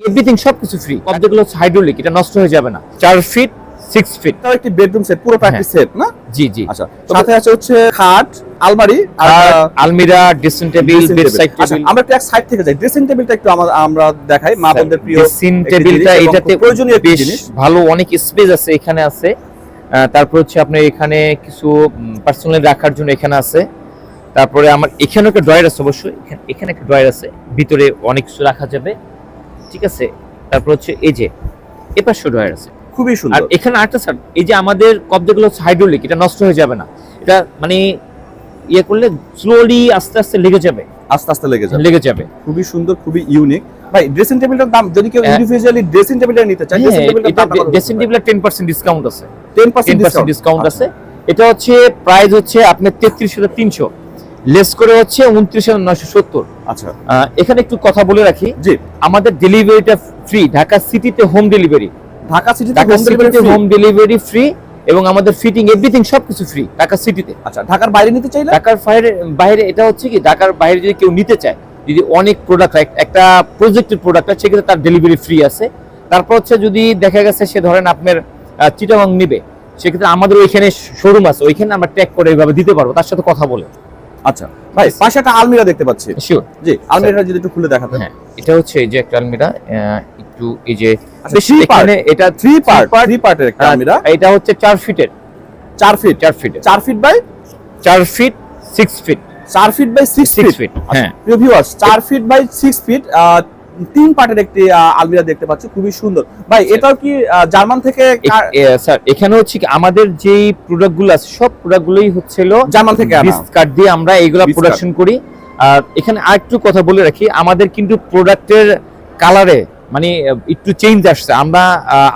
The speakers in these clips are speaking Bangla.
এভরিথিং সবকিছু ফ্রি যেগুলো হচ্ছে হাইড্রোলিক এটা নষ্ট হয়ে যাবে না। চার ফিট সিক্স ফিট এটাও একটি বেডরুম সেট পুরো একটি হ্যাঁ। সেট না? জি জি। আচ্ছা সাথে আছে হচ্ছে খাট আলমারি আর আলমিরা dressing table dressing bed table। Side আচ্ছা, টেবিল আমরা একটু এক সাইড থেকে যাই। ড্রেসিং টেবিলটা একটু আমরা আমরা দেখাই। মা বোনদের প্রিয় ড্রেসিং টেবিলটা এটাতে প্রয়োজনীয় বেশ ভালো অনেক স্পেস আছে এখানে আছে। তারপর হচ্ছে আপনার এখানে কিছু পার্সোনালি রাখার জন্য এখানে আছে। তারপরে আমার এখানে একটা ড্রয়ার আছে অবশ্যই। এখানে- এখানে একটা ড্রয়ার আছে। ভিতরে অনেক কিছু রাখা যাবে। ঠিক আছে? তারপর হচ্ছে এই যে এপাশে ড্রয়ার আছে। খুবই আর সুন্দর এখানে আরেকটা স্যার এই যে আমাদের কবজাগুলো হচ্ছে হাইড্রোলিক এটা নষ্ট হয়ে যাবে না। এটা মানে ইয়ে করলে স্লোলি আস্তে আস্তে লেগে যাবে। আস্তে আস্তে লেগে যাবে। লেগে যাবে। খুবই সুন্দর খুবই ইউনিক ভাই ড্রেসিং টেবিলটার দাম যদি কেউ হ্যাঁ। ইন্ডিভিজুয়ালি ড্রেসিং টেবিলটা নিতে চায় ড্রেসিং টেবিলটার দাম ড্রেসিং টেন পার্সেন্ট ডিসকাউন্ট আছে। 10% টেন পার্সেন্ট ডিসকাউন্ট আছে। এটা হচ্ছে প্রাইস হচ্ছে আপনার তেত্রিশ হাজার তিনশো। লেস করে হচ্ছে উনত্রিশ হাজার নয়শো সত্তর। আচ্ছা। এখানে একটু কথা বলে রাখি। জি। আমাদের ডেলিভারিটা ফ্রি ঢাকা সিটিতে হোম ডেলিভারি ঢাকা সিটিতে home delivery home delivery free এবং আমাদের ফিটিং এভরিথিং সবকিছু ফ্রি ঢাকা সিটিতে। আচ্ছা ঢাকার বাইরে নিতে চাইলে? ঢাকার বাইরে বাইরে এটা হচ্ছে কি ঢাকার বাইরে যদি কেউ নিতে চায় যদি অনেক প্রোডাক্ট একটা প্রজেক্টের প্রোডাক্ট হয় সেক্ষেত্রে তার ডেলিভারি ফ্রি আছে। তারপর হচ্ছে যদি দেখা গেছে সে ধরেন আপনার চিটাগাং নিবে সেক্ষেত্রে আমাদের ওইখানে শোরুম আছে ওইখানে আমরা ট্যাগ করে এইভাবে দিতে পারব তার সাথে কথা বলে। আচ্ছা ভাই পাশে একটা আলমিরা দেখতে পাচ্ছি। শিওর জি আলমিরাটা যদি একটু খুলে দেখাতে হ্যাঁ এটা হচ্ছে এই যে একটা আলমিরা একটু এই যে আচ্ছা, এখানে এটা থ্রি পার্ট থ্রি পার্টের একটা আলমিরা। এটা হচ্ছে চার ফিটের। চার ফিট? চার ফিট চার ফিট বাই? চার ফিট সিক্স ফিট চার feet by six six feet হ্যাঁ। প্রিয় ভিউয়ার্স চার ফিট বাই সিক্স ফিট তিন পার্টের একটি আলমিরা দেখতে পাচ্ছি খুবই সুন্দর। ভাই এটাও কি জার্মান থেকে স্যার এখানে হচ্ছে কি আমাদের যেই প্রোডাক্টগুলো আছে সব প্রোডাক্টগুলোই হচ্ছিল জার্মান থেকে কার্ড দিয়ে আমরা এইগুলা প্রোডাকশন করি। আর এখানে আরেকটু কথা বলে রাখি আমাদের কিন্তু প্রোডাক্টের কালারে মানে একটু চেঞ্জ আসছে। আমরা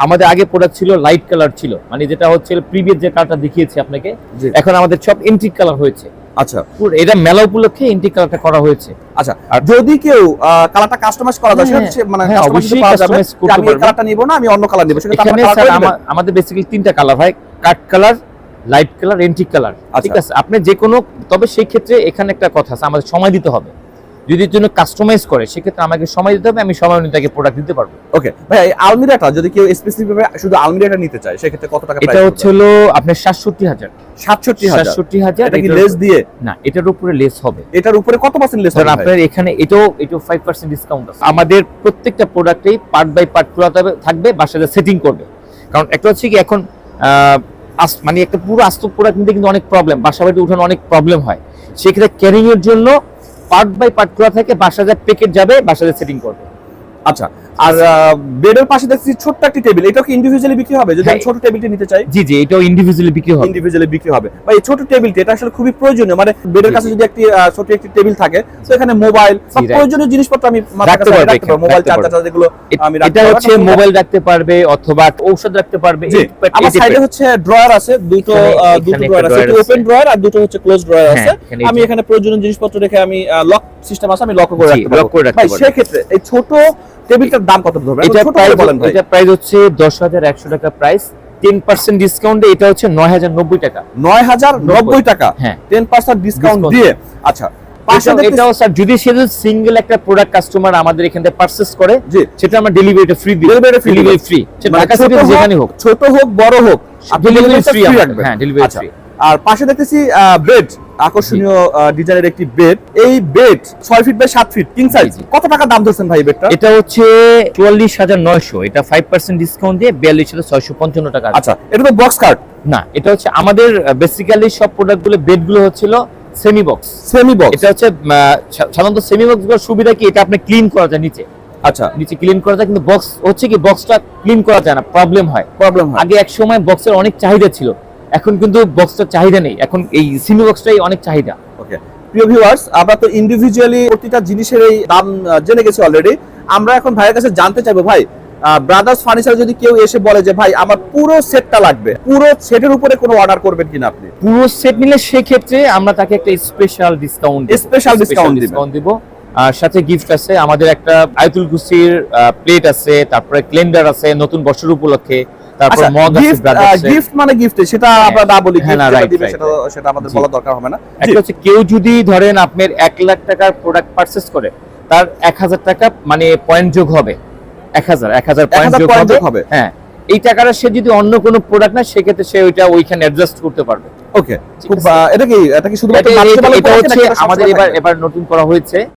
আমাদের আগে প্রোডাক্ট ছিল লাইট কালার ছিল। মানে যেটা হচ্ছে প্রিভিয়াস যে কালারটা দেখিয়েছি আপনাকে। এখন আমাদের সব এন্টিক কালার হয়েছে। আচ্ছা। এটা মেলা উপলক্ষে ইন্টি কালারটা করা হয়েছে। আচ্ছা আর যদি কেউ কালারটা কাস্টমাইজ করা যায় হ্যাঁ, সেটা মানে হ্যাঁ, অবশ্যই কাস্টমাইজ করতে পারবে আমি কালারটা নিব না আমি অন্য কালার নিব সেটা আমাদের বেসিক্যালি তিনটা কালার হয় cut colour light colour antique colour ঠিক। আছে? আপনি যে কোনো তবে সেই ক্ষেত্রে এখানে একটা কথা আছে আমাদের সময় দিতে হবে। যদি জন্য কাস্টমাইজ করে সেক্ষেত্রে আমাকে সময় দিতে হবে আমি সময় অনুযায়ী তাকে প্রোডাক্ট দিতে পারব। ওকে ভাই এই আলমিরাটা যদি কেউ স্পেসিফিক ভাবে শুধু আলমিরাটা নিতে চায় সেক্ষেত্রে কত টাকা এটা হচ্ছে হলো আপনার সাতষট্টি হাজার। সাতষট্টি হাজার? সাতষট্টি হাজার এটা কি লেস দিয়ে? না এটার উপরে লেস হবে। এটার উপরে কত পার্সেন্ট লেস হবে আপনার এখানে এটাও এটাও ফাইভ পার্সেন্ট ডিসকাউন্ট আছে। আমাদের প্রত্যেকটা প্রোডাক্টেই পার্ট বাই পার্ট খোলা থাকবে বাসাতে সেটিং করবে। কারণ একটা হচ্ছে কি এখন মানে একটা পুরো আস্ত প্রোডাক্ট নিতে কিন্তু অনেক প্রবলেম বাসা বাড়িতে উঠানো অনেক প্রবলেম হয়। সেক্ষেত্রে ক্যারিং এর জন্য পার্ট বাই পার্ট খোলা থাকে বাসাজার প্যাকেট যাবে বাসাজার সেটিং করবে। আচ্ছা আর বেডের পাশে দেখছি ছোট্ট একটি টেবিল এটা কি ইন্ডিভিজুয়ালি বিক্রি হবে? যদি আমি হ্যাঁ। ছোট টেবিলটি নিতে চাই? জি জি এটাও ইন্ডিভিজুয়ালি বিক্রি হবে। ইন্ডিভিজুয়ালি বিক্রি হবে। বা এই ছোট টেবিলটি এটা আসলে খুবই প্রয়োজনীয়। মানে বেডের কাছে যদি একটি ছোট একটি টেবিল থাকে তো এখানে মোবাইল বা প্রয়োজনীয় জিনিসপত্র আমি রাখতে পারব মোবাইল চার্জার। যেগুলো আমি রাখতে এটা হচ্ছে মোবাইল রাখতে পারবে অথবা ঔষধ রাখতে পারবে। আমার সাইডে হচ্ছে ড্রয়ার আছে। দুটো দুটো ড্রয়ার আছে। একটি। ওপেন ড্রয়ার আর দুটো হচ্ছে ক্লোজ ড্রয়ার হ্যাঁ, আছে। আমি এখানে প্রয়োজনীয় জিনিসপত্র রেখে আমি লক সিস্টেম আছে আমি লক করে রাখতে পারব। ভাই। সেক্ষেত্রে এই ছোট দাম কত ধরবে? এটা প্রাইস বলেন ভাই। এটা প্রাইস হচ্ছে দশ হাজার একশো টাকা প্রাইস টেন পার্সেন্ট ডিসকাউন্টে এটা হচ্ছে নয় হাজার নব্বই টাকা। নয় হাজার নব্বই টাকা। হ্যাঁ। টেন পার্সেন্ট ডিসকাউন্ট দিয়ে। আচ্ছা এটাও- স্যার যদি সে সিঙ্গেল একটা প্রোডাক্ট কাস্টমার আমাদের এখান থেকে করে সেটা আমরা ডেলিভারিটা ফ্রি দিই। ডেলিভারি ফ্রি ঢাকা যেখানে হোক ছোট হোক বড় হোক আপনি ডেলিভারি ফ্রি রাখবেন। হ্যাঁ ডেলিভারি ফ্রি আর পাশে দেখতেছি বেড আকর্ষণীয় ডিজাইনের একটি বেড এই বেড ছয় ফিট বাই সাত ফিট কিং সাইজ জি, জি। কত টাকা দাম ধরছেন ভাই বেডটা এটা হচ্ছে চুয়াল্লিশ হাজার নয়শো। এটা ফাইভ পার্সেন্ট ডিসকাউন্ট দিয়ে বিয়াল্লিশ হাজার ছয়শো পঞ্চান্ন টাকা আচ্ছা এটা তো বক্স কার্ড না এটা হচ্ছে আমাদের বেসিক্যালি সব প্রোডাক্টগুলো বেডগুলো হচ্ছিল সেমি বক্স সেমি বক্স এটা হচ্ছে সাধারণত সেমি সুবিধা কি? এটা আপনি ক্লিন করা যায় নিচে। আচ্ছা। নিচে ক্লিন করা যায় কিন্তু বক্স হচ্ছে কি বক্সটা ক্লিন করা যায় না প্রবলেম হয়। প্রবলেম আগে এক সময় বক্সের অনেক চাহিদা ছিল। এখন কিন্তু বক্সটার চাহিদা নেই। এখন এই সিমি বক্সটাই অনেক চাহিদা। ওকে প্রিয় ভিউয়ার্স আমরা তো ইন্ডিভিজুয়ালি প্রতিটা জিনিসের এই দাম জেনে গেছি অলরেডি আমরা এখন ভাইয়ের কাছে জানতে চাইব ভাই ব্রাদার্স ফার্নিচার যদি কেউ এসে বলে যে ভাই আমার পুরো সেটটা লাগবে পুরো সেটের উপরে কোনো অর্ডার করবেন কিনা আপনি? পুরো সেট নিলে সেক্ষেত্রে আমরা তাকে একটা special discount special discount. Discount দিব। আর সাথে গিফট আছে আমাদের একটা আয়তুল কুসির প্লেট আছে তারপরে ক্লেন্ডার আছে নতুন বছর উপলক্ষে। তারপর আচ্ছা মগ আছে গিফট মানে গিফট সেটা আমরা না বলি হ্যাঁ, দিবে সেটা সেটা আমাদের বলা দরকার হবে না। একটা হচ্ছে কেউ যদি ধরেন আপনার এক লাখ টাকার প্রোডাক্ট পারচেস করে তার এক হাজার টাকা মানে পয়েন্ট যোগ হবে। এক হাজার এক হাজার পয়েন্ট যোগ হবে। হ্যাঁ এই টাকাটা সে যদি অন্য কোনো প্রোডাক্ট না সেক্ষেত্রে সে ওইটা ওইখানে অ্যাডজাস্ট করতে পারবে। ওকে খুব এটা কি এটা কি শুধুমাত্র এটা- হচ্ছে আমাদের এবার এবার নতুন করা হয়েছে।